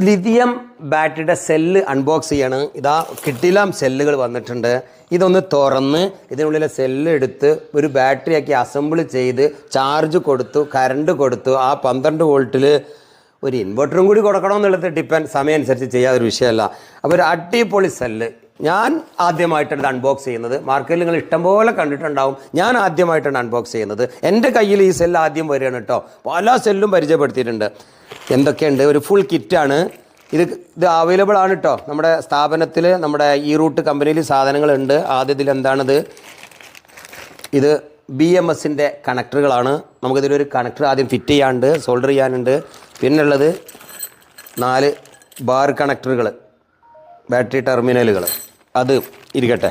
Lithium ബാറ്ററിയുടെ cell unbox ചെയ്യാണ്. ഇതാ കിട്ടിലാം സെല്ലുകൾ വന്നിട്ടുണ്ട്. ഇതൊന്ന് തുറന്ന് ഇതിനുള്ളിലെ സെല്ല് എടുത്ത് ഒരു ബാറ്ററി ആക്കി അസംബിൾ ചെയ്ത് ചാർജ് കൊടുത്തു കറണ്ട് കൊടുത്തു. ആ പന്ത്രണ്ട് വോൾട്ടിൽ ഒരു ഇൻവെർട്ടറും കൂടി കൊടുക്കണമെന്നുള്ളത് ഡിപ്പെൻഡ് സമയം അനുസരിച്ച് ചെയ്യാതൊരു വിഷയമല്ല. അപ്പോൾ ഒരു അടിപൊളി സെല്ല് ഞാൻ ആദ്യമായിട്ടാണ് ഇത് അൺബോക്സ് ചെയ്യുന്നത്. മാർക്കറ്റിൽ നിങ്ങൾ ഇഷ്ടംപോലെ കണ്ടിട്ടുണ്ടാവും. ഞാൻ ആദ്യമായിട്ടാണ് അൺബോക്സ് ചെയ്യുന്നത്. എന്റെ കയ്യിൽ ഈ സെല്ല് ആദ്യം വരികയാണ് കേട്ടോ. പല സെല്ലും പരിചയപ്പെടുത്തിയിട്ടുണ്ട്. എന്തൊക്കെയുണ്ട്? ഒരു ഫുൾ കിറ്റാണ് ഇത് ഇത് അവൈലബിൾ ആണ് കേട്ടോ നമ്മുടെ സ്ഥാപനത്തിൽ നമ്മുടെ ഈ റൂട്ട് കമ്പനിയിൽ സാധനങ്ങളുണ്ട്. ആദ്യത്തിൽ എന്താണിത്? ഇത് ബി എം എസിന്റെ കണക്ടറുകളാണ് നമുക്കിതിലൊരു കണക്ടർ ആദ്യം ഫിറ്റ് ചെയ്യാനുണ്ട് സോൾഡർ ചെയ്യാനുണ്ട്. പിന്നുള്ളത് നാല് ബാർ കണക്ടറുകൾ ബാറ്ററി ടെർമിനലുകൾ അത് ഇരിക്കട്ടെ.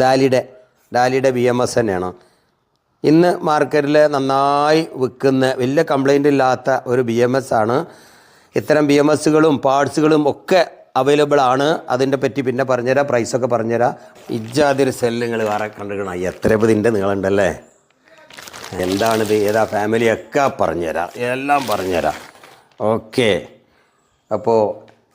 ഡാലിയുടെ ഡാലിയുടെ ബി എം എസ് തന്നെയാണ്. ഇന്ന് മാർക്കറ്റിൽ നന്നായി വിൽക്കുന്ന വലിയ കംപ്ലൈന്റ് ഇല്ലാത്ത ഒരു ബി എം എസ് ആണ്. ഇത്തരം ബി എം എസ്സുകളും പാർട്സുകളും ഒക്കെ അവൈലബിൾ ആണ്. അതിന്റെ പറ്റി പിന്നെ പറഞ്ഞുതരാം പ്രൈസൊക്കെ പറഞ്ഞുതരാം. ഇജാതിരി സെല്ല് നിങ്ങൾ വേറെ കണ്ടിരിക്കണം എത്ര ഇതിന്റെ നീളമുണ്ടല്ലേ? എന്താണിത്? ഏതാ ഫാമിലിയൊക്കെ പറഞ്ഞുതരാം. എല്ലാം പറഞ്ഞുതരാം. ഓക്കെ അപ്പോൾ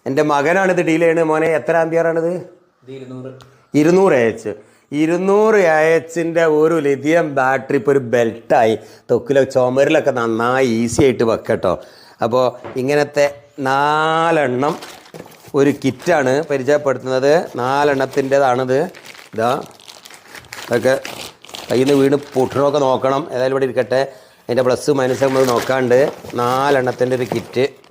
എന്റെ മകനാണിത് ഡീൽ ചെയ്യണത് മോനെ. എത്ര ആംബിയറാണിത് ഇരുന്നൂറ്. ഇരുന്നൂറ് എച്ച് ഇരുന്നൂറ് എച്ചിന്റെ ഒരു ലിഥിയം ബാറ്ററി ഇപ്പോൾ ഒരു ബെൽറ്റായി തൊക്കിലെ ചുമരിലൊക്കെ നന്നായി ഈസി ആയിട്ട് വെക്കട്ടോ. അപ്പോൾ ഇങ്ങനത്തെ നാലെണ്ണം ഒരു കിറ്റാണ് പരിചയപ്പെടുത്തുന്നത്. നാലെണ്ണത്തിന്റെതാണിത്. ഇതാ അതൊക്കെ കയ്യിൽ നിന്ന് വീണ് പൊട്ടണമൊക്കെ നോക്കണം. ഏതായാലും ഇവിടെ ഇരിക്കട്ടെ. അതിന്റെ പ്ലസ് മൈനസ് നമ്മൾ നോക്കാണ്ട് നാലെണ്ണത്തിന്റെ ഒരു കിറ്റ്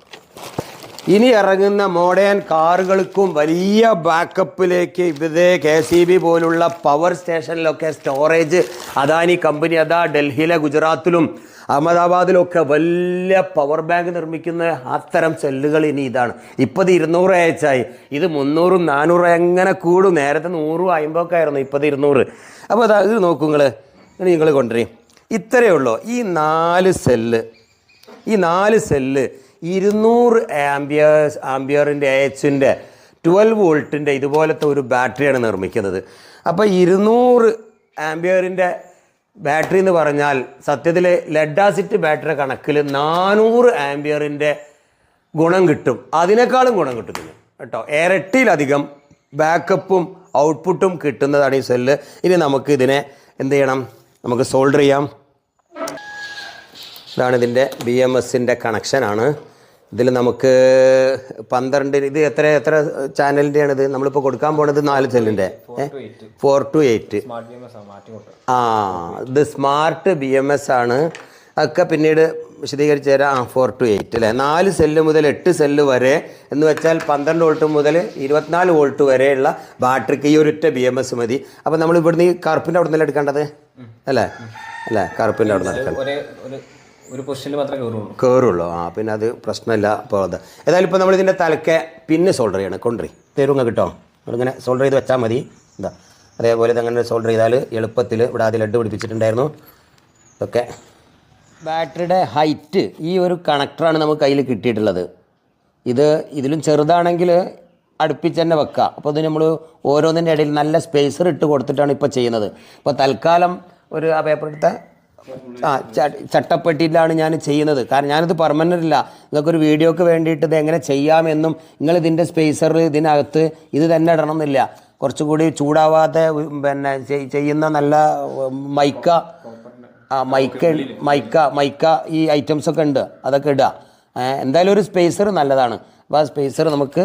ഇനി ഇറങ്ങുന്ന മോഡേൺ കാറുകൾക്കും വലിയ ബാക്കപ്പിലേക്ക് ഇവിടെ കെ സി ബി പോലുള്ള പവർ സ്റ്റേഷനിലൊക്കെ സ്റ്റോറേജ് അദാനി കമ്പനി അതാ ഡൽഹിയിലെ ഗുജറാത്തിലും അഹമ്മദാബാദിലൊക്കെ വലിയ പവർ ബാങ്ക് നിർമ്മിക്കുന്ന അത്തരം സെല്ലുകൾ ഇനി ഇതാണ്. ഇപ്പോൾ ഇത് ഇരുന്നൂറ് അയച്ചായി. ഇത് മുന്നൂറും നാനൂറും എങ്ങനെ കൂടും? നേരത്തെ നൂറും അമ്പതൊക്കെ ആയിരുന്നു ഇപ്പോൾ ഇരുന്നൂറ്. അപ്പോൾ അതാ ഇത് നോക്കൂ നിങ്ങൾ നിങ്ങൾ കൊണ്ടുവരും ഇത്രയേ ഉള്ളൂ. ഈ നാല് സെല്ല് ഈ നാല് സെല്ല് ഇരുന്നൂറ് ആംബിയേഴ്സ് ആംബിയറിന്റെ എച്ചിന്റെ ട്വൽവ് വോൾട്ടിന്റെ ഇതുപോലത്തെ ഒരു ബാറ്ററിയാണ് നിർമ്മിക്കുന്നത്. അപ്പോൾ ഇരുന്നൂറ് ആംബിയറിന്റെ ബാറ്ററി എന്ന് പറഞ്ഞാൽ സത്യത്തിൽ ലെഡാസിറ്റ് ബാറ്ററി കണക്കിൽ നാനൂറ് ആംബിയറിന്റെ ഗുണം കിട്ടും. അതിനേക്കാളും ഗുണം കിട്ടും ഇതിന്. കേട്ടോ? ഇരട്ടിയിലധികം ബാക്കപ്പും ഔട്ട്പുട്ടും കിട്ടുന്നതാണ് ഈ സെല്ല് ഇനി നമുക്ക് ഇതിനെ എന്ത് ചെയ്യണം? നമുക്ക് സോൾഡർ ചെയ്യാം. ഇതാണ് ഇതിന്റെ ബി എം എസിന്റെ കണക്ഷനാണ് ഇതിൽ നമുക്ക് പന്ത്രണ്ട് ഇത് എത്ര എത്ര ചാനലിന്റെയാണ് ഇത് നമ്മളിപ്പോൾ കൊടുക്കാൻ പോണത് നാല് ചാനലിന്റെ ഫോർ ടു എയ്റ്റ് ആ ഇത് സ്മാർട്ട് ബി എം എസ് ആണ്. അതൊക്കെ പിന്നീട് വിശദീകരിച്ച് തരാം. ആ ഫോർ ടു എയ്റ്റ് അല്ലേ നാല് സെല്ല് മുതൽ എട്ട് സെല്ല് വരെ എന്ന് വെച്ചാൽ പന്ത്രണ്ട് വോൾട്ട് മുതൽ ഇരുപത്തിനാല് വോൾട്ട് വരെയുള്ള ബാറ്ററിക്ക് ഈ ഒരൊറ്റ ബി എം എസ് മതി. അപ്പോൾ നമ്മൾ ഇവിടുന്ന് ഈ കറുപ്പിന്റെ അവിടെ നിന്നല്ലേ എടുക്കേണ്ടത് അല്ലേ? അല്ലേ? കറുപ്പിന്റെ അവിടെ നിന്ന് എടുക്കണം. ഒരേ പൊസിഷനിൽ മാത്രമേ കയറുള്ളൂ കയറുള്ളൂ ആ പിന്നെ അത് പ്രശ്നമില്ല. അപ്പോൾ അത്. ഏതായാലും ഇപ്പോൾ നമ്മൾ ഇതിന്റെ തലക്കെ പിന്നെ സോൾഡർ ചെയ്യണം. കൊണ്ടുവരി. തരുങ്ങ കിട്ടോ? നമ്മളിങ്ങനെ സോൾഡർ ചെയ്ത് വെച്ചാൽ മതി. എന്താ അതേപോലെ ഇതങ്ങനെ സോൾഡർ ചെയ്താൽ എളുപ്പത്തിൽ ഇവിടെ ആദ്യം ലഡ് പിടിപ്പിച്ചിട്ടുണ്ടായിരുന്നു. ഇതൊക്കെ. ബാറ്ററിയുടെ ഹൈറ്റ് ഈ ഒരു കണക്ടറാണ് നമുക്ക് കയ്യിൽ കിട്ടിയിട്ടുള്ളത്. ഇത് ഇതിലും ചെറുതാണെങ്കിൽ അടുപ്പിച്ച് തന്നെ വെക്കുക അപ്പോൾ ഇത് നമ്മൾ ഓരോന്നിന്റെ ഇടയിൽ നല്ല സ്പേസർ ഇട്ട് കൊടുത്തിട്ടാണ് ഇപ്പോൾ ചെയ്യുന്നത്. ഇപ്പോൾ തൽക്കാലം ഒരു ആ പേപ്പർ എടുത്ത ആ ചട്ടപ്പെട്ടിയിലാണ് ഞാൻ ചെയ്യുന്നത്. കാരണം ഞാനിത് പെർമനന്റ് ഇല്ല നിങ്ങൾക്കൊരു വീഡിയോക്ക് വേണ്ടിയിട്ട് ഇത് എങ്ങനെ ചെയ്യാമെന്നും നിങ്ങൾ ഇതിന്റെ സ്പേസർ ഇതിനകത്ത് ഇത് തന്നെ ഇടണം എന്നില്ല കുറച്ചുകൂടി ചൂടാവാതെ പിന്നെ ചെയ്യുന്ന നല്ല മൈക്ക ആ മൈക്ക മൈക്ക മൈക്ക ഈ ഐറ്റംസ് ഒക്കെ ഉണ്ട്. അതൊക്കെ ഇടുക എന്തായാലും ഒരു സ്പേസർ നല്ലതാണ്. അപ്പോൾ ആ സ്പേസർ നമുക്ക്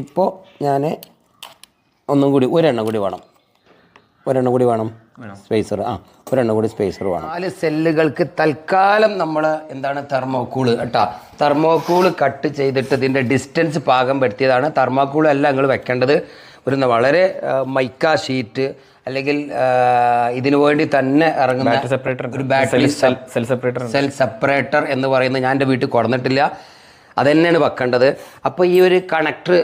ഇപ്പോൾ ഞാൻ ഒന്നും കൂടി ഒരെണ്ണം കൂടി വേണം. ഒരെണ്ണം കൂടി വേണം. സ്പേസർ ആ ഒരെണ്ണം കൂടി സ്പേസർ വേണം. നാല് സെല്ലുകൾക്ക് തൽക്കാലം നമ്മൾ എന്താണ് തെർമോക്കൂൾ കേട്ടോ തെർമോക്കൂൾ കട്ട് ചെയ്തിട്ട് ഇതിന്റെ ഡിസ്റ്റൻസ് പാകം പെടുത്തിയതാണ് തെർമോക്കൂൾ അല്ല നിങ്ങൾ വെക്കേണ്ടത്. ഒരു വളരെ മൈക്ക ഷീറ്റ് അല്ലെങ്കിൽ ഇതിനു വേണ്ടി തന്നെ ഇറങ്ങുന്ന സെപ്പറേറ്റർ ഒരു battery cell separator cell separator എന്ന് പറയുന്നത് ഞാൻ എന്റെ വീട്ടിൽ കൊടുന്നിട്ടില്ല. അത് തന്നെയാണ് വെക്കേണ്ടത്. അപ്പോൾ ഈ ഒരു കണക്ടർ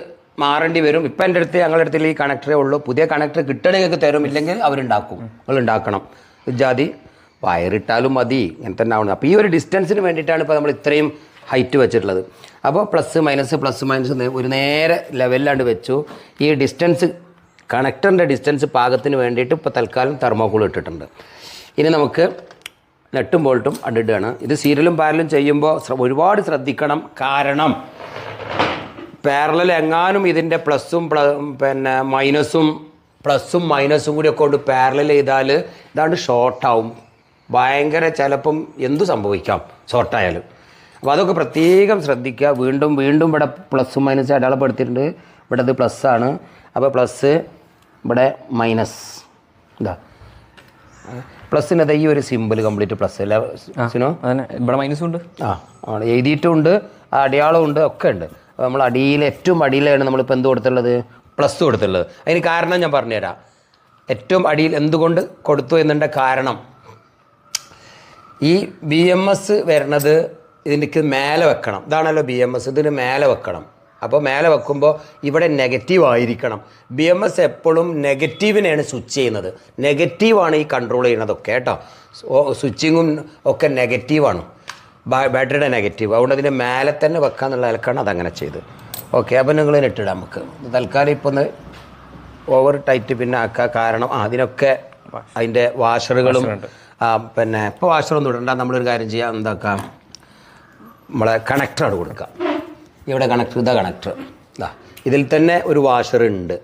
മാറേണ്ടി വരും. ഇപ്പം എന്റെ അടുത്ത് ഞങ്ങളുടെ അടുത്തിൽ ഈ കണക്ടറേ ഉള്ളൂ. പുതിയ കണക്ടർ കിട്ടണമെങ്കിൽ തരും. ഇല്ലെങ്കിൽ അവരുണ്ടാക്കും. നിങ്ങൾ ഉണ്ടാക്കണം. ജാതി വയറിട്ടാലും മതി. ഇങ്ങനെ തന്നെ ആവണം. അപ്പോൾ ഈ ഒരു ഡിസ്റ്റൻസിന് വേണ്ടിയിട്ടാണ് ഇപ്പോൾ നമ്മൾ ഇത്രയും ഹൈറ്റ് വെച്ചിട്ടുള്ളത്. അപ്പോൾ പ്ലസ് മൈനസ് പ്ലസ് മൈനസ് ഒരു നേരെ ലെവലിലാണ്ട് വെച്ചു. ഈ ഡിസ്റ്റൻസ് കണക്ടറിന്റെ ഡിസ്റ്റൻസ് പാകത്തിന് വേണ്ടിയിട്ട് ഇപ്പോൾ തൽക്കാലം തെർമോക്കോൾ ഇട്ടിട്ടുണ്ട്. ഇനി നമുക്ക് നെട്ടും ബോൾട്ടും അണ്ടിടുകയാണ് ഇത് സീരിയലും പാരലും ചെയ്യുമ്പോൾ ഒരുപാട് ശ്രദ്ധിക്കണം. കാരണം പാരലൽ എങ്ങാനും ഇതിന്റെ പ്ലസ്സും പ്ല പിന്നെ മൈനസും പ്ലസ്സും മൈനസും കൂടി ഒക്കെ കൊണ്ട് പാരലൽ ചെയ്താൽ ഇതാണ്ട് ഷോർട്ടാവും ഭയങ്കര ചിലപ്പം എന്തു സംഭവിക്കാം? ഷോർട്ടായാലും അപ്പോൾ അതൊക്കെ പ്രത്യേകം ശ്രദ്ധിക്കുക. വീണ്ടും വീണ്ടും ഇവിടെ പ്ലസ്സും മൈനസും അടയാളപ്പെടുത്തിയിട്ടുണ്ട്. ഇവിടെ ഇത് പ്ലസ് ആണ്. അപ്പോൾ പ്ലസ് ഇവിടെ മൈനസ് ഇതാ. പ്ലസ്സിനത് ഈ ഒരു സിമ്പിൾ കംപ്ലീറ്റ് പ്ലസ് അല്ലേ? ഇവിടെ മൈനസും ഉണ്ട്. ആ ആണ്. എഴുതിയിട്ടുമുണ്ട് അടയാളവും അടയാളമുണ്ട് ഒക്കെ ഉണ്ട്. നമ്മൾ അടിയിൽ ഏറ്റവും അടിയിലാണ് നമ്മളിപ്പോൾ എന്ത് കൊടുത്തുള്ളത്? പ്ലസ് കൊടുത്തുള്ളത്. അതിന് കാരണം ഞാൻ പറഞ്ഞുതരാം. ഏറ്റവും അടിയിൽ എന്തുകൊണ്ട് കൊടുത്തു എന്നതിന്റെ കാരണം. ഈ ബി എം എസ് വരണത് ഇതിന്റെ മേലെ വെക്കണം. ഇതാണല്ലോ ബി എം എസ് ഇതിന് മേലെ വെക്കണം. അപ്പോൾ മേലെ വെക്കുമ്പോൾ ഇവിടെ നെഗറ്റീവ് ആയിരിക്കണം. ബി എം എസ് എപ്പോഴും നെഗറ്റീവിനെയാണ് സ്വിച്ച് ചെയ്യുന്നത്. നെഗറ്റീവാണ് ഈ കൺട്രോൾ ചെയ്യണതൊക്കെ കേട്ടോ. സ്വിച്ചിങ്ങും ഒക്കെ നെഗറ്റീവാണ് ബാറ്ററിയുടെ നെഗറ്റീവ് അതുകൊണ്ട് അതിന്റെ മേലെ തന്നെ വെക്കാന്നുള്ള നിലക്കാണ് അതങ്ങനെ ചെയ്ത് ഓക്കെ അപ്പോൾ നിങ്ങൾ ഇട്ടിടാം നമുക്ക്. തൽക്കാലം ഇപ്പോൾ ഒന്ന് ഓവർ ടൈറ്റ് പിന്നെ ആക്കുക കാരണം അതിനൊക്കെ അതിന്റെ വാഷറുകളും പിന്നെ ഇപ്പോൾ വാഷറൊന്നും ഇടണ്ട. നമ്മളൊരു കാര്യം ചെയ്യാം. എന്താക്കാം? നമ്മളെ കണക്ടറാണ് കൊടുക്കുക. ഇവിടെ കണക്ടർ ഇതാ കണക്ടർ ഇതാ ഇതിൽ തന്നെ ഒരു വാഷർ ഉണ്ട്.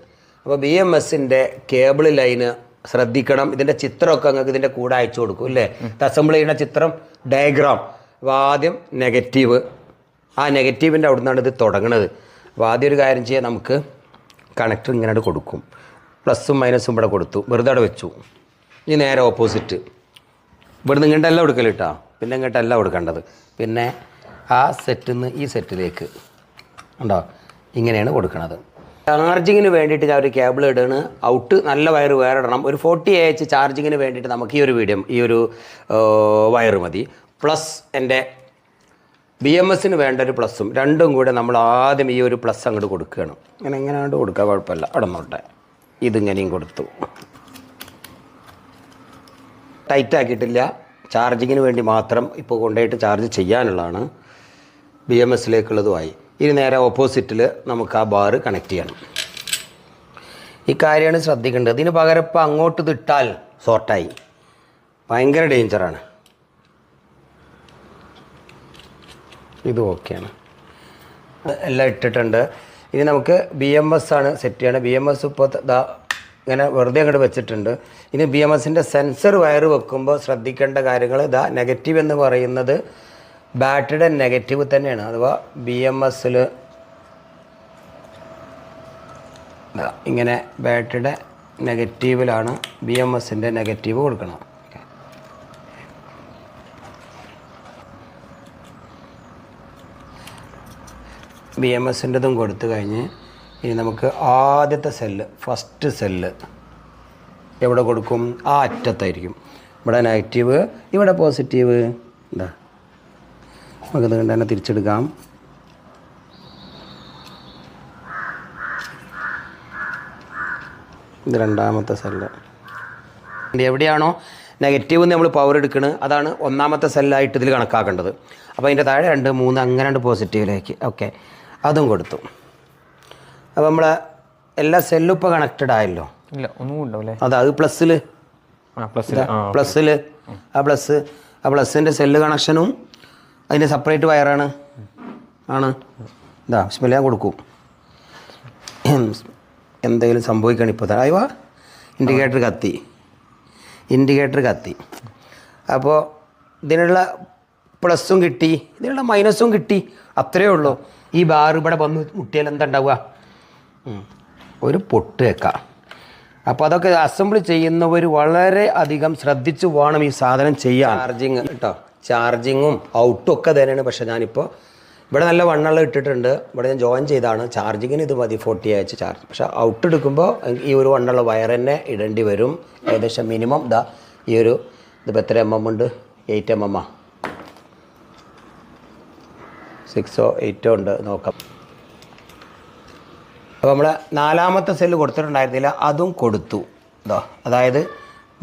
അപ്പോൾ ബി എം എസിന്റെ കേബിൾ ലൈന് ശ്രദ്ധിക്കണം. ഇതിന്റെ ചിത്രമൊക്കെ നിങ്ങൾക്ക് ഇതിന്റെ കൂടെ അയച്ചു കൊടുക്കും അല്ലേ അസംബിൾ ചെയ്യുന്ന ചിത്രം ഡയഗ്രാം അപ്പോൾ ആദ്യം നെഗറ്റീവ് ആ നെഗറ്റീവിന്റെ അവിടെ നിന്നാണ് ഇത് തുടങ്ങുന്നത് അപ്പോൾ ആദ്യം ഒരു കാര്യം ചെയ്യാൻ നമുക്ക് കണക്ടർ ഇങ്ങനെ കൊടുക്കും. പ്ലസും മൈനസും ഇവിടെ കൊടുത്തു. വെറുതെ അവിടെ വെച്ചു. ഇനി നേരെ ഓപ്പോസിറ്റ് ഇവിടുന്ന് ഇങ്ങോട്ടല്ല കൊടുക്കലിട്ടാ പിന്നെ ഇങ്ങോട്ടല്ല കൊടുക്കേണ്ടത്. പിന്നെ ആ സെറ്റിൽ നിന്ന് ഈ സെറ്റിലേക്ക് ഉണ്ടോ? ഇങ്ങനെയാണ് കൊടുക്കുന്നത് ചാർജിങ്ങിന് വേണ്ടിയിട്ട് ഞാൻ ഒരു കേബിൾ ഇടുകയാണ് ഔട്ട് നല്ല വയർ വേറെ ഇടണം. ഒരു ഫോർട്ടി എച്ച് ചാർജിങ്ങിന് വേണ്ടിയിട്ട് നമുക്ക് ഈ ഒരു വീഡിയോ ഈ ഒരു വയർ മതി. പ്ലസ് എന്റെ ബി എം എസിന് വേണ്ട ഒരു പ്ലസ്സും രണ്ടും കൂടെ നമ്മൾ ആദ്യം ഈ ഒരു പ്ലസ് അങ്ങോട്ട് കൊടുക്കുകയാണ്. അങ്ങനെ അങ്ങോട്ട് കൊടുക്കുക കുഴപ്പമില്ല. അവിടെ നോട്ടെ ഇതിങ്ങനെയും കൊടുത്തു. ടൈറ്റ് ആക്കിയിട്ടില്ല. ചാർജിങ്ങിന് വേണ്ടി മാത്രം ഇപ്പോൾ കൊണ്ടുപോയിട്ട് ചാർജ് ചെയ്യാനുള്ളതാണ്. ബി എം എസിലേക്കുള്ളതുമായി ഇനി നേരെ ഓപ്പോസിറ്റിൽ നമുക്ക് ആ ബാർ കണക്ട് ചെയ്യണം. ഈ കാര്യമാണ് ശ്രദ്ധിക്കേണ്ടത്. ഇതിന് പകരം ഇപ്പോൾ അങ്ങോട്ട് തിട്ടാൽ ഷോർട്ടായി ഭയങ്കര ഡേഞ്ചറാണ് ഇത് ഓക്കെയാണ്. എല്ലാം ഇട്ടിട്ടുണ്ട്. ഇനി നമുക്ക് ബി എം എസ് ആണ് സെറ്റ് ചെയ്യണം. ബി എം എസ് ഇപ്പോൾ ഇങ്ങനെ വെറുതെ അങ്ങോട്ട് വെച്ചിട്ടുണ്ട്. ഇനി ബി എം എസിന്റെ സെൻസർ വയർ വെക്കുമ്പോൾ ശ്രദ്ധിക്കേണ്ട കാര്യങ്ങൾ ഇതാ നെഗറ്റീവ് എന്ന് പറയുന്നത് ബാറ്ററിയുടെ നെഗറ്റീവ് തന്നെയാണ്. അഥവാ ബി എം എസിൽ ഇങ്ങനെ ബാറ്ററിയുടെ നെഗറ്റീവിലാണ് ബി എം എസിന്റെ നെഗറ്റീവ് കൊടുക്കണം. ബി എം എസിന്റെതും കൊടുത്തു കഴിഞ്ഞ് ഇനി നമുക്ക് ആദ്യത്തെ സെല്ല് ഫസ്റ്റ് സെല്ല് എവിടെ കൊടുക്കും? ആ അറ്റത്തായിരിക്കും. ഇവിടെ നെഗറ്റീവ് ഇവിടെ പോസിറ്റീവ് എന്താ നമുക്കത് കണ്ട് തന്നെ തിരിച്ചെടുക്കാം. ഇത് രണ്ടാമത്തെ സെല്ല്. എവിടെയാണോ? നെഗറ്റീവ് നമ്മൾ പവർ എടുക്കുന്നത് അതാണ് ഒന്നാമത്തെ സെല്ലായിട്ട് ഇതിൽ കണക്കാക്കേണ്ടത്. അപ്പോൾ അതിന്റെ താഴെ രണ്ട് മൂന്ന് അങ്ങനെ രണ്ട് പോസിറ്റീവിലേക്ക് ഓക്കെ അതും കൊടുത്തു. അപ്പോൾ നമ്മളെ എല്ലാ സെല്ലും ഇപ്പോൾ കണക്റ്റഡ് ആയല്ലോ. ഇല്ല ഒന്നും ഉണ്ടാവില്ലേ അതാ അത് പ്ലസ്സിൽ പ്ലസ്സിൽ ആ പ്ലസ് ആ പ്ലസ്സിന്റെ സെല്ല് കണക്ഷനും അതിന്റെ സെപ്പറേറ്റ് വയറാണ് ആണ്. ഇതാ സ്മെൽ കൊടുക്കും. എന്തെങ്കിലും സംഭവിക്കണം ഇപ്പോൾ തന്നെ. അയ്യോ ഇൻഡിക്കേറ്റർ കത്തി. ഇൻഡിക്കേറ്റർ കത്തി. അപ്പോൾ ഇതിനുള്ള പ്ലസ്സും കിട്ടി. ഇതിനുള്ള മൈനസും കിട്ടി. അത്രയേ ഉള്ളൂ. ഈ ബാർ ഇവിടെ വന്ന് മുട്ടിയാൽ എന്താ ഉണ്ടാവുക ഒരു പൊട്ട് വെക്കാം. അപ്പോൾ അതൊക്കെ അസംബിൾ ചെയ്യുന്നവർ വളരെ അധികം ശ്രദ്ധിച്ചു വേണം ഈ സാധനം ചെയ്യാൻ. ചാർജിങ് കേട്ടോ ചാർജിങ്ങും ഔട്ടും ഒക്കെ തന്നെയാണ്. പക്ഷേ ഞാനിപ്പോൾ ഇവിടെ നല്ല വണ്ണുള്ള ഇട്ടിട്ടുണ്ട്. ഇവിടെ ഞാൻ ജോയിൻ ചെയ്താണ് ചാർജിങ്ങിന് ഇത് മതി. ഫോർട്ടി അയച്ച് ചാർജ് പക്ഷേ ഔട്ട് എടുക്കുമ്പോൾ ഈ ഒരു വണ്ണുള്ള വയർ തന്നെ ഇടേണ്ടി വരും. ഏകദേശം മിനിമം ഇതാ ഈ ഒരു ഇതിപ്പോൾ എത്ര എം എം ഉണ്ട്? എയ്റ്റ് എം എം ആ. സിക്സോ എയ്റ്റോ ഉണ്ട് നോക്കാം. അപ്പോൾ നമ്മൾ നാലാമത്തെ സെല്ല് കൊടുത്തിട്ടുണ്ടായിരുന്നില്ല അതും കൊടുത്തു. ഇതോ അതായത്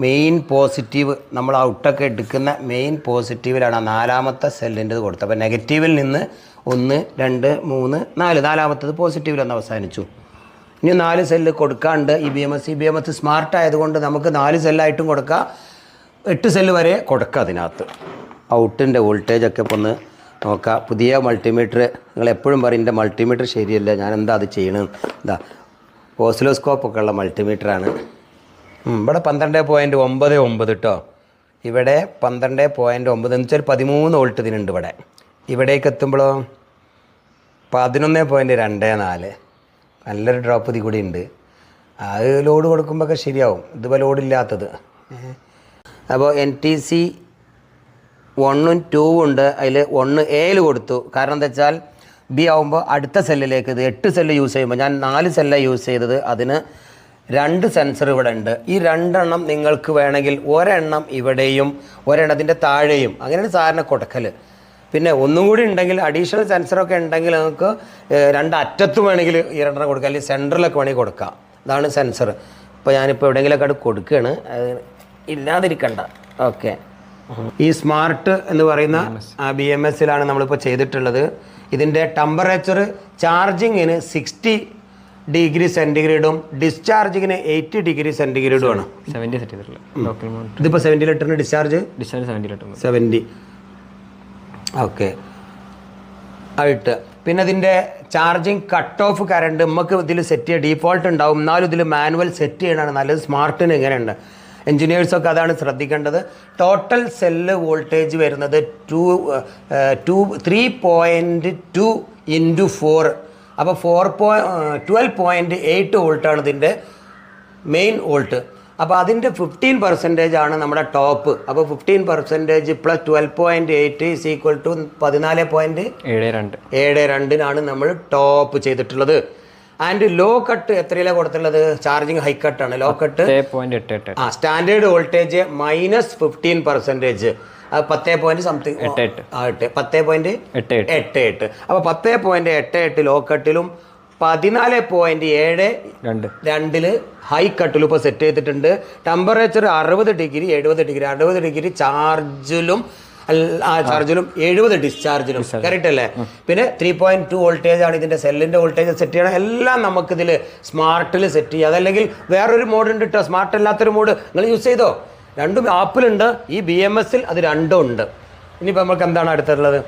മെയിൻ പോസിറ്റീവ് നമ്മൾ ഔട്ടൊക്കെ എടുക്കുന്ന മെയിൻ പോസിറ്റീവിലാണ് ആ നാലാമത്തെ സെല്ലിന്റെത് കൊടുത്തത്. അപ്പോൾ നെഗറ്റീവിൽ നിന്ന് ഒന്ന് രണ്ട് മൂന്ന് നാല്. നാലാമത്തത് പോസിറ്റീവിൽ ഒന്ന് അവസാനിച്ചു. ഇനി നാല് സെല്ല് കൊടുക്കാണ്ട് E B M S E B M S smart ആയതുകൊണ്ട് നമുക്ക് നാല് സെല്ലായിട്ടും കൊടുക്കാം. എട്ട് സെല്ല് വരെ കൊടുക്കാം അതിനകത്ത്. ഔട്ടിന്റെ വോൾട്ടേജൊക്കെ ഇപ്പോൾ ഒന്ന് നോക്കാം. പുതിയ മൾട്ടിമീറ്റർ നിങ്ങൾ എപ്പോഴും പറയും എന്റെ മൾട്ടിമീറ്റർ ശരിയല്ല ഞാൻ എന്താ അത് ചെയ്യണം? എന്താ ഓസിലോസ്കോപ്പ് ഒക്കെ ഉള്ള മൾട്ടിമീറ്ററാണ് ഇവിടെ പന്ത്രണ്ട് പോയിന്റ് ഒമ്പത് ഒമ്പത് കേട്ടോ ഇവിടെ പന്ത്രണ്ട് പോയിന്റ് ഒമ്പത് എന്ന് വെച്ചാൽ പതിമൂന്ന് വോൾട്ട് ഇതിനുണ്ട് ഇവിടെ. ഇവിടേക്ക് എത്തുമ്പോഴോ പതിനൊന്ന് പോയിന്റ് രണ്ട് നാല്. നല്ലൊരു ഡ്രോപ്പ് ഇതിൽ കൂടി ഉണ്ട്. അത് ലോഡ് കൊടുക്കുമ്പോഴൊക്കെ ശരിയാവും. ഇതുപോലെ ലോഡില്ലാത്തത് അപ്പോൾ എൻ ടി സി വണ്ണും ടൂവും ഉണ്ട്. അതിൽ ഒന്ന് എയിൽ കൊടുത്തു. കാരണം എന്താ വെച്ചാൽ ബി ആവുമ്പോൾ അടുത്ത സെല്ലിലേക്ക് ഇത് എട്ട് സെല്ല് യൂസ് ചെയ്യുമ്പോൾ ഞാൻ നാല് സെല്ലാണ് യൂസ് ചെയ്തത് അതിന് രണ്ട് സെൻസർ ഇവിടെ ഉണ്ട്. ഈ രണ്ടെണ്ണം നിങ്ങൾക്ക് വേണമെങ്കിൽ ഒരെണ്ണം ഇവിടെയും ഒരെണ്ണത്തിന്റെ താഴെയും അങ്ങനെയാണ് സാധാരണ കൊടുക്കൽ. പിന്നെ ഒന്നും കൂടി ഉണ്ടെങ്കിൽ അഡീഷണൽ സെൻസറൊക്കെ ഉണ്ടെങ്കിൽ നിങ്ങൾക്ക് രണ്ട് അറ്റത്തും വേണമെങ്കിൽ ഈ രണ്ടെണ്ണം കൊടുക്കാം. അല്ലെങ്കിൽ സെന്ററിലൊക്കെ വേണമെങ്കിൽ കൊടുക്കാം. അതാണ് സെൻസർ ഇപ്പോൾ ഞാനിപ്പോൾ എവിടെയെങ്കിലുമൊക്കെ അത് കൊടുക്കുകയാണ് ഇല്ലാതിരിക്കണ്ട. ഓക്കെ ഈ സ്മാർട്ട് എന്ന് പറയുന്ന ബി എം എസിലാണ് നമ്മളിപ്പോൾ ചെയ്തിട്ടുള്ളത്. ഇതിന്റെ ടെമ്പറേച്ചർ ചാർജിങ്ങിന് സിക്സ്റ്റി ഡിഗ്രി സെന്റിഗ്രേഡും ഡിസ്ചാർജിങ്ങിന് എയ്റ്റി ഡിഗ്രി സെന്റിഗ്രേഡും ആണ് ഇതിപ്പോൾ സെവന്റി ലിറ്ററിന് ഡിസ്ചാർജ് സെവന്റി ഓക്കെ. ആയിട്ട്. പിന്നെ ഇതിന്റെ ചാർജിങ് കട്ട് ഓഫ് കറണ്ട് നമുക്ക് ഇതിൽ സെറ്റ് ചെയ്യുക ഡീഫോൾട്ട് ഉണ്ടാവും. എന്നാലും ഇതിൽ മാനുവൽ സെറ്റ് ചെയ്യണതാണ്. നല്ലത് സ്മാർട്ടിന് ഇങ്ങനെയുണ്ട്. എൻജിനീയേഴ്സൊക്കെ അതാണ് ശ്രദ്ധിക്കേണ്ടത്. ടോട്ടൽ സെല്ല് വോൾട്ടേജ് വരുന്നത് two two three point two into four അപ്പോൾ ഫോർ പോ ട്വൽവ് പോയിന്റ് എയ്റ്റ് വോൾട്ടാണ് ഇതിന്റെ മെയിൻ വോൾട്ട് അപ്പോൾ അതിന്റെ ഫിഫ്റ്റീൻ പെർസെന്റേജ് ആണ് നമ്മുടെ ടോപ്പ് അപ്പോൾ fifteen percentage plus twelve point eight is equal to പതിനാല് പോയിന്റ് ഏഴ് രണ്ട്. ഏഴ് രണ്ടിനാണ് നമ്മൾ ടോപ്പ് ചെയ്തിട്ടുള്ളത്. ആൻഡ് ലോ കട്ട് എത്രയിലാണ് കൊടുത്തിട്ടുള്ളത്? ചാർജിങ് ഹൈ കട്ട് ആണ്. ലോ കട്ട് ആ standard voltage minus fifteen percentage പത്തേ പോയിന്റ് സംതിങ് എട്ട് പത്തേ പോയിന്റ് എട്ട് എട്ട്. അപ്പോൾ പത്തേ പോയിന്റ് എട്ട് എട്ട് ലോ കട്ടിലും പതിനാല് പോയിന്റ് ഏഴ് രണ്ട്. രണ്ടിൽ ഹൈ കട്ടിലും ഇപ്പോൾ സെറ്റ് ചെയ്തിട്ടുണ്ട്. ടെമ്പറേച്ചർ അറുപത് ഡിഗ്രി എഴുപത് ഡിഗ്രി അറുപത് ഡിഗ്രി ചാർജിലും ആ ചാർജിലും എഴുപത് ഡിസ്ചാർജിലും കറക്റ്റ് അല്ലേ? പിന്നെ ത്രീ പോയിന്റ് ടു വോൾട്ടേജ് ആണ് ഇതിന്റെ സെല്ലിന്റെ വോൾട്ടേജ് സെറ്റ് ചെയ്യണം. എല്ലാം നമുക്ക് ഇതിൽ സ്മാർട്ടിൽ സെറ്റ് ചെയ്യാം. അതല്ലെങ്കിൽ വേറൊരു മോഡ് ഉണ്ട് കേട്ടോ സ്മാർട്ട് അല്ലാത്തൊരു മോഡ് നിങ്ങൾ യൂസ് ചെയ്തോ? രണ്ടും ആപ്പിലുണ്ട് ഈ ബി എം എസിൽ അത് രണ്ടും ഉണ്ട്. ഇനിയിപ്പോൾ നമുക്ക് എന്താണ് അടുത്തുള്ളത്?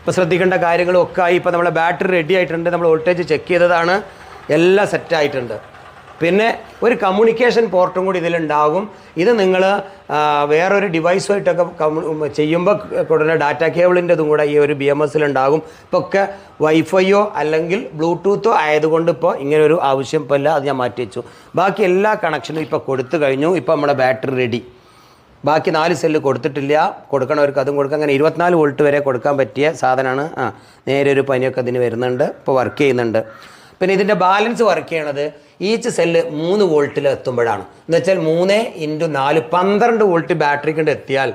ഇപ്പോൾ ശ്രദ്ധിക്കേണ്ട കാര്യങ്ങളും ഒക്കെ ആയി. ഇപ്പോൾ നമ്മളെ ബാറ്ററി റെഡി ആയിട്ടുണ്ട്. നമ്മൾ വോൾട്ടേജ് ചെക്ക് ചെയ്തതാണ്. എല്ലാം സെറ്റ് ആയിട്ടുണ്ട്. പിന്നെ ഒരു കമ്മ്യൂണിക്കേഷൻ പോർട്ടും കൂടി ഇതിലുണ്ടാകും. ഇത് നിങ്ങൾ വേറൊരു ഡിവൈസുമായിട്ടൊക്കെ ചെയ്യുമ്പോൾ ഉടനെ ഡാറ്റ കേബിളിന്റെതും കൂടെ ഈ ഒരു ബി എം എസിലുണ്ടാകും ഇപ്പോൾ ഒക്കെ വൈഫൈയോ അല്ലെങ്കിൽ ബ്ലൂടൂത്തോ ആയതുകൊണ്ട് ഇപ്പോൾ ഇങ്ങനെ ഒരു ആവശ്യം ഇപ്പോൾ ഇല്ല അത് ഞാൻ മാറ്റി വെച്ചു. ബാക്കി എല്ലാ കണക്ഷനും ഇപ്പോൾ കൊടുത്തു കഴിഞ്ഞു. ഇപ്പോൾ നമ്മുടെ ബാറ്ററി റെഡി ബാക്കി നാല് സെല്ല് കൊടുത്തിട്ടില്ല. കൊടുക്കണവർക്ക് അതും കൊടുക്കാം. അങ്ങനെ ഇരുപത്തിനാല് വോൾട്ട് വരെ കൊടുക്കാൻ പറ്റിയ സാധനമാണ് ആ നേരെ ഒരു പനിയൊക്കെ അതിന് വരുന്നുണ്ട്. ഇപ്പോൾ വർക്ക് ചെയ്യുന്നുണ്ട്. പിന്നെ ഇതിന്റെ ബാലൻസ് വർക്ക് ചെയ്യണത് ഈച്ച് സെല്ല് മൂന്ന് വോൾട്ടിൽ എത്തുമ്പോഴാണ്. എന്ന് വെച്ചാൽ മൂന്ന് ഇന്റു നാല് പന്ത്രണ്ട് വോൾട്ട് ബാറ്ററി കൊണ്ട് എത്തിയാൽ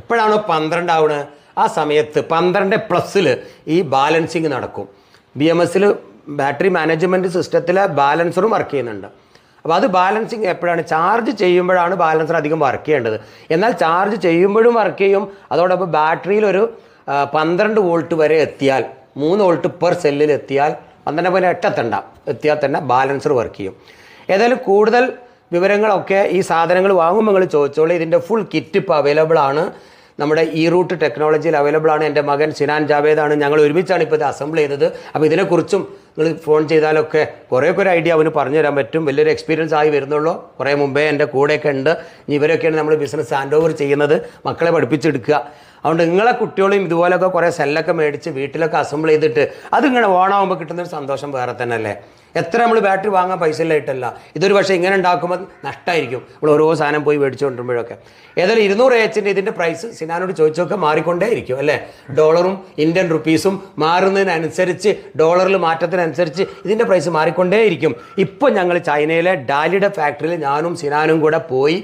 എപ്പോഴാണോ പന്ത്രണ്ട് ആവുന്നത് ആ സമയത്ത് പന്ത്രണ്ട് പ്ലസ്സിൽ ഈ ബാലൻസിങ് നടക്കും. ബി എം എസിൽ ബാറ്ററി മാനേജ്മെന്റ് സിസ്റ്റത്തിലെ ബാലൻസറും വർക്ക് ചെയ്യുന്നുണ്ട്. അപ്പോൾ അത് ബാലൻസിങ് എപ്പോഴാണ്? ചാർജ് ചെയ്യുമ്പോഴാണ് ബാലൻസർ അധികം വർക്ക് ചെയ്യേണ്ടത്. എന്നാൽ ചാർജ് ചെയ്യുമ്പോഴും വർക്ക് ചെയ്യും. അതോടൊപ്പം ബാറ്ററിയിൽ ഒരു പന്ത്രണ്ട് വോൾട്ട് വരെ എത്തിയാൽ മൂന്ന് വോൾട്ട് പെർ സെല്ലിൽ എത്തിയാൽ പന്ത്രണ്ട് പോയിന്റ് എട്ടെത്തണ്ട എത്തിയാൽ തന്നെ ബാലൻസർ വർക്ക് ചെയ്യും. ഏതായാലും കൂടുതൽ വിവരങ്ങളൊക്കെ ഈ സാധനങ്ങൾ വാങ്ങുമ്പോൾ നിങ്ങൾ ചോദിച്ചോളൂ. ഇതിന്റെ ഫുൾ കിറ്റ് ഇപ്പോൾ അവൈലബിൾ ആണ്. നമ്മുടെ ഈ റൂട്ട് ടെക്നോളജിയിൽ അവൈലബിൾ ആണ്. എന്റെ മകൻ സിനാൻ ജാവേദാണ് ഞങ്ങൾ ഒരുമിച്ചാണ് ഇപ്പോൾ ഇത് അസംബിൾ ചെയ്തത്. അപ്പോൾ ഇതിനെക്കുറിച്ചും നിങ്ങൾ ഫോൺ ചെയ്താലൊക്കെ കുറേയൊക്കെ ഒരു ഐഡിയ അവന് പറഞ്ഞു തരാൻ പറ്റും. വലിയൊരു എക്സ്പീരിയൻസ് ആയി വരുന്നുള്ളൂ. കുറേ മുമ്പേ എന്റെ കൂടെയൊക്കെ ഉണ്ട്. ഇനി ഇവരൊക്കെയാണ് നമ്മൾ ബിസിനസ് ഹാൻഡ് ഓവർ ചെയ്യുന്നത്. മക്കളെ പഠിപ്പിച്ചെടുക്കുക. അതുകൊണ്ട് നിങ്ങളെ കുട്ടികളെയും ഇതുപോലെയൊക്കെ കുറേ സെല്ലൊക്കെ മേടിച്ച് വീട്ടിലൊക്കെ അസംബിൾ ചെയ്തിട്ട് അതിങ്ങനെ ഓണാകുമ്പോൾ കിട്ടുന്നൊരു സന്തോഷം വേറെ തന്നെ അല്ലേ എത്ര നമ്മൾ ബാറ്ററി വാങ്ങാൻ പൈസ ഇല്ലായിട്ടല്ല ഇതൊരു പക്ഷേ ഇങ്ങനെ ഉണ്ടാക്കുമ്പോൾ നഷ്ടമായിരിക്കും നമ്മൾ ഓരോ സാധനം പോയി മേടിച്ചുകൊണ്ടിരുമ്പോഴൊക്കെ. ഏതായാലും ഇരുന്നൂറ് എച്ചിന്റെ ഇതിന്റെ പ്രൈസ് സിനാനോട് ചോദിച്ചൊക്കെ മാറിക്കൊണ്ടേ ഇരിക്കും അല്ലേ? ഡോളറും ഇന്ത്യൻ റുപ്പീസും മാറുന്നതിനനുസരിച്ച് ഡോളറിൽ മാറ്റത്തിനനുസരിച്ച് ഇതിന്റെ പ്രൈസ് മാറിക്കൊണ്ടേ ഇരിക്കും ഇപ്പോൾ ഞങ്ങൾ ചൈനയിലെ ഡാലിയുടെ ഫാക്ടറിയിൽ ഞാനും സിനാനും കൂടെ പോയി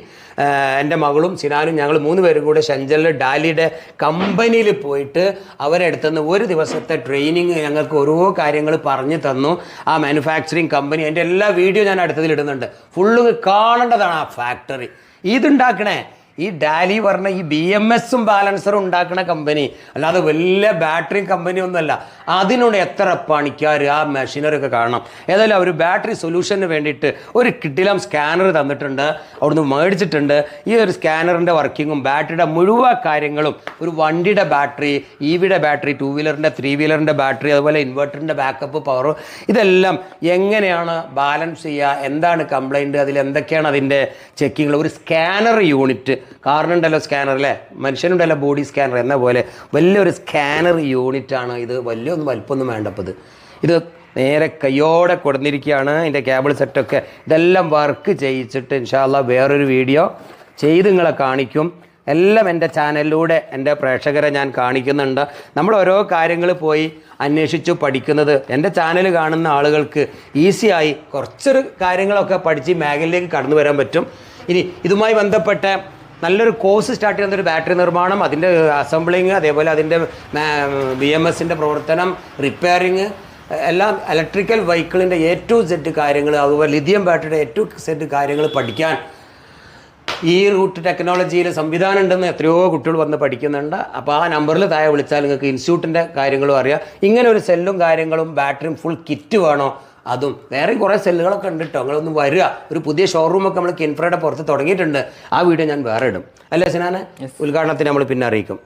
എന്റെ മകളും സിനാനും ഞങ്ങൾ മൂന്ന് പേരും കൂടെ ഷെഞ്ചലിൽ ഡാലിയുടെ കമ്പനിയിൽ പോയിട്ട് അവരെടുത്തുനിന്ന് ഒരു ദിവസത്തെ ട്രെയിനിങ് ഞങ്ങൾക്ക് ഓരോ കാര്യങ്ങൾ പറഞ്ഞു തന്നു. ആ മാനുഫാക്ചറിങ് കമ്പനി എന്റെ എല്ലാ വീഡിയോ ഞാൻ അടുത്തതിൽ ഇടുന്നുണ്ട്. ഫുള്ള് കാണേണ്ടതാണ് ആ ഫാക്ടറി ഇതുണ്ടാക്കണേ. ഈ ഡാലി പറഞ്ഞ ഈ ബി എം എസും ബാലൻസറും ഉണ്ടാക്കുന്ന കമ്പനി അല്ലാതെ വലിയ ബാറ്ററി കമ്പനി ഒന്നുമല്ല. അതിനോട് എത്ര പണിക്കാർ ആ മെഷീനറി ഒക്കെ കാണണം? ഏതായാലും അവർ ബാറ്ററി സൊല്യൂഷന് വേണ്ടിയിട്ട് ഒരു കിട്ടിലം സ്കാനർ തന്നിട്ടുണ്ട്. അവിടുന്ന് മേടിച്ചിട്ടുണ്ട്. ഈ ഒരു സ്കാനറിന്റെ വർക്കിങ്ങും ബാറ്ററിയുടെ മുഴുവൻ കാര്യങ്ങളും ഒരു വണ്ടിയുടെ ബാറ്ററി ഇ വിയുടെ ബാറ്ററി ടു വീലറിന്റെ ത്രീ വീലറിന്റെ ബാറ്ററി അതുപോലെ ഇൻവെർട്ടറിന്റെ ബാക്കപ്പ് പവർ ഇതെല്ലാം എങ്ങനെയാണ് ബാലൻസ് ചെയ്യുക? എന്താണ് കംപ്ലൈന്റ് അതിൽ എന്തൊക്കെയാണ് അതിന്റെ ചെക്കിങ്ങൾ ഒരു സ്കാനർ യൂണിറ്റ് കാറിനുണ്ടല്ലോ സ്കാനർ അല്ലേ മനുഷ്യനുണ്ടല്ലോ ബോഡി സ്കാനർ എന്ന പോലെ വലിയൊരു സ്കാനർ യൂണിറ്റ് ആണ് ഇത്. വലിയൊന്നും വലിപ്പമൊന്നും വേണ്ടപ്പോൾ ഇത്. നേരെ കയ്യോടെ കൊടുന്നിരിക്കുകയാണ്. ഇതിന്റെ കേബിൾ സെറ്റൊക്കെ ഇതെല്ലാം വർക്ക് ചെയ്യിച്ചിട്ട് ഇൻഷാല്ല വേറൊരു വീഡിയോ ചെയ്ത് നിങ്ങളെ കാണിക്കും. എല്ലാം എന്റെ ചാനലിലൂടെ എന്റെ പ്രേക്ഷകരെ ഞാൻ കാണിക്കുന്നുണ്ട്. നമ്മൾ ഓരോ കാര്യങ്ങൾ പോയി അന്വേഷിച്ചു പഠിക്കുന്നത്. എന്റെ ചാനൽ കാണുന്ന ആളുകൾക്ക് ഈസിയായി കുറച്ചൊരു കാര്യങ്ങളൊക്കെ പഠിച്ച് മേഖലയിലേക്ക് കടന്നു വരാൻ പറ്റും. ഇനി ഇതുമായി ബന്ധപ്പെട്ട നല്ലൊരു കോഴ്സ് സ്റ്റാർട്ട് ചെയ്യുന്ന ഒരു ബാറ്ററി നിർമ്മാണം അതിന്റെ അസംബ്ലിങ് അതേപോലെ അതിന്റെ ബി എം എസിന്റെ പ്രവർത്തനം റിപ്പയറിങ് എല്ലാം ഇലക്ട്രിക്കൽ വെഹിക്കിളിന്റെ എ ടു സെറ്റ് കാര്യങ്ങൾ അതുപോലെ ലിഥിയം ബാറ്ററിയുടെ എ ടു സെറ്റ് കാര്യങ്ങൾ പഠിക്കാൻ ഈ റൂട്ട് ടെക്നോളജിയിൽ സംവിധാനം ഉണ്ടെന്ന് എത്രയോ കുട്ടികൾ വന്ന് പഠിക്കുന്നുണ്ട്. അപ്പോൾ ആ നമ്പറിൽ താഴെ വിളിച്ചാൽ നിങ്ങൾക്ക് ഇൻസ്റ്റിറ്റ്യൂട്ടിന്റെ കാര്യങ്ങളും അറിയാം. ഇങ്ങനെ ഒരു സെല്ലും കാര്യങ്ങളും ബാറ്ററിയും ഫുൾ കിറ്റ് വേണോ? അതും. വേറെ കുറേ സെല്ലുകളൊക്കെ ഉണ്ട് കേട്ടോ നിങ്ങളൊന്ന് വരിക. ഒരു പുതിയ ഷോറൂമൊക്കെ നമ്മൾ കിൻഫ്രയുടെ പുറത്ത് തുടങ്ങിയിട്ടുണ്ട്. ആ വീഡിയോ ഞാൻ വേറെ ഇടും. അല്ലേ സിനാനെ? ഉദ്ഘാടനത്തിന് നമ്മൾ പിന്നെ അറിയിക്കും.